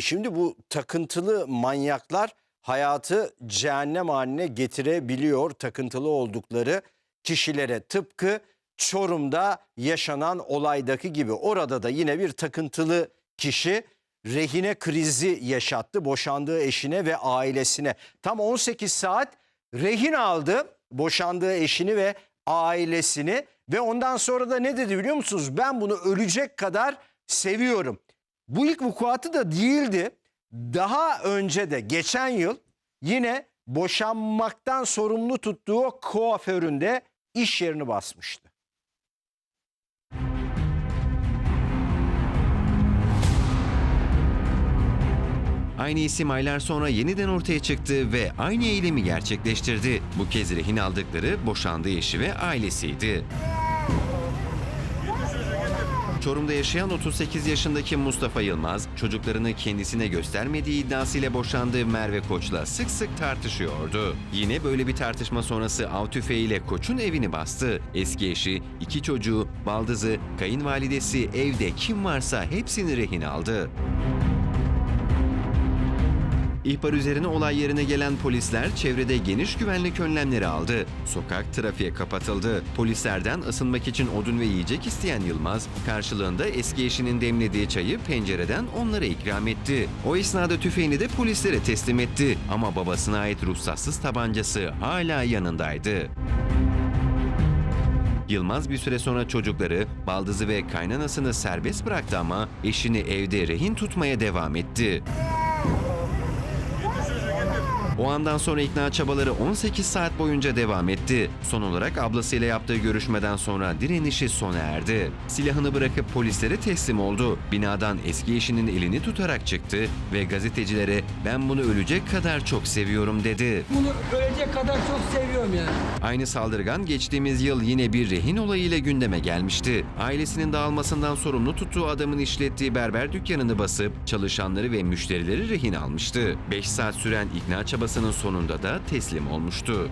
Şimdi bu takıntılı manyaklar hayatı cehennem haline getirebiliyor takıntılı oldukları kişilere tıpkı Çorum'da yaşanan olaydaki gibi. Orada da yine bir takıntılı kişi rehine krizi yaşattı boşandığı eşine ve ailesine. Tam 18 saat rehin aldı boşandığı eşini ve ailesini ve ondan sonra da ne dedi biliyor musunuz? Ben bunu ölecek kadar seviyorum. Bu ilk vukuatı da değildi. Daha önce de geçen yıl yine boşanmaktan sorumlu tuttuğu kuaföründe iş yerini basmıştı. Aynı isim aylar sonra yeniden ortaya çıktı ve aynı eylemi gerçekleştirdi. Bu kez rehin aldıkları boşandığı eşi ve ailesiydi. Çorum'da yaşayan 38 yaşındaki Mustafa Yılmaz, çocuklarını kendisine göstermediği iddiasıyla boşandığı Merve Koç'la sık sık tartışıyordu. Yine böyle bir tartışma sonrası av tüfeğiyle Koç'un evini bastı. Eski eşi, iki çocuğu, baldızı, kayınvalidesi, evde kim varsa hepsini rehin aldı. İhbar üzerine olay yerine gelen polisler çevrede geniş güvenlik önlemleri aldı. Sokak trafiğe kapatıldı. Polislerden ısınmak için odun ve yiyecek isteyen Yılmaz, karşılığında eski eşinin demlediği çayı pencereden onlara ikram etti. O esnada tüfeğini de polislere teslim etti. Ama babasına ait ruhsatsız tabancası hala yanındaydı. Yılmaz bir süre sonra çocukları, baldızı ve kaynanasını serbest bıraktı ama eşini evde rehin tutmaya devam etti. O andan sonra ikna çabaları 18 saat boyunca devam etti. Son olarak ablasıyla yaptığı görüşmeden sonra direnişi sona erdi. Silahını bırakıp polislere teslim oldu. Binadan eski eşinin elini tutarak çıktı ve gazetecilere ben bunu ölecek kadar çok seviyorum dedi. Bunu ölecek kadar çok seviyorum yani. Aynı saldırgan geçtiğimiz yıl yine bir rehin olayıyla gündeme gelmişti. Ailesinin dağılmasından sorumlu tuttuğu adamın işlettiği berber dükkanını basıp çalışanları ve müşterileri rehin almıştı. 5 saat süren ikna çabasının sonunda da teslim olmuştu.